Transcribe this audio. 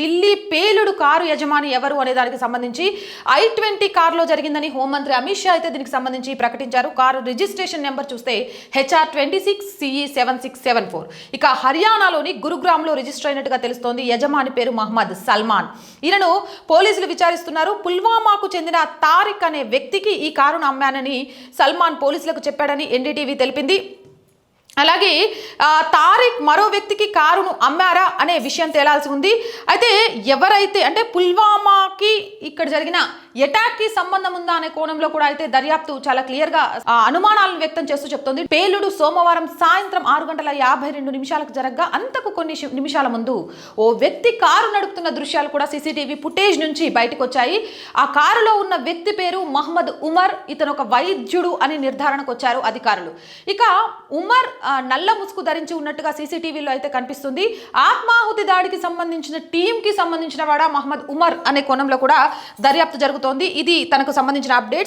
ఢిల్లీ పేలుడు కారు యజమాని ఎవరు అనే దానికి సంబంధించి ఐ ట్వంటీ కారులో జరిగిందని హోంమంత్రి అమిత్ షా అయితే దీనికి సంబంధించి ప్రకటించారు. కారు రిజిస్ట్రేషన్ నెంబర్ చూస్తే HR twenty six CE seven six seven four. ఇక హర్యానాలోని గురుగ్రామ్లో రిజిస్టర్ అయినట్టుగా తెలుస్తోంది యజమాని పేరు మహమ్మద్ సల్మాన్. ఈయనను పోలీసులు విచారిస్తున్నారు. పుల్వామాకు చెందిన తారిక్ అనే వ్యక్తికి ఈ కారును అమ్మానని సల్మాన్ పోలీసులకు చెప్పాడని ఎన్డీటీవీ తెలిపింది. అలాగే తారిక్ మరో వ్యక్తికి కారును అమ్మారా అనే విషయం తేలాల్సి ఉంది. అయితే ఎవరైతే అంటే పుల్వామాకి ఇక్కడ జరిగిన ఎటాక్కి సంబంధం ఉందా అనే కోణంలో కూడా అయితే దర్యాప్తు చాలా క్లియర్గా అనుమానాలను వ్యక్తం చేస్తూ చెప్తోంది. పేలుడు సోమవారం సాయంత్రం ఆరు గంటల యాభై రెండు నిమిషాలకు జరగగా అంతకు కొన్ని నిమిషాల ముందు ఓ వ్యక్తి కారు నడుపుతున్న దృశ్యాలు కూడా సీసీటీవీ ఫుటేజ్ నుంచి బయటకు వచ్చాయి ఆ కారులో ఉన్న వ్యక్తి పేరు మహమ్మద్ ఉమర్ ఇతను ఒక వైద్యుడు అని నిర్ధారణకు వచ్చారు అధికారులు. ఇక ఉమర్ నల్ల ముసుగు ధరించి ఉన్నట్టుగా సీసీటీవీలో అయితే కనిపిస్తుంది. ఆత్మాహుతి దాడికి సంబంధించిన టీంకి సంబంధించిన వాడా మహమ్మద్ ఉమర్ అనే కోణంలో కూడా దర్యాప్తు జరుగుతోంది. ఇది తనకు సంబంధించిన అప్డేట్స్.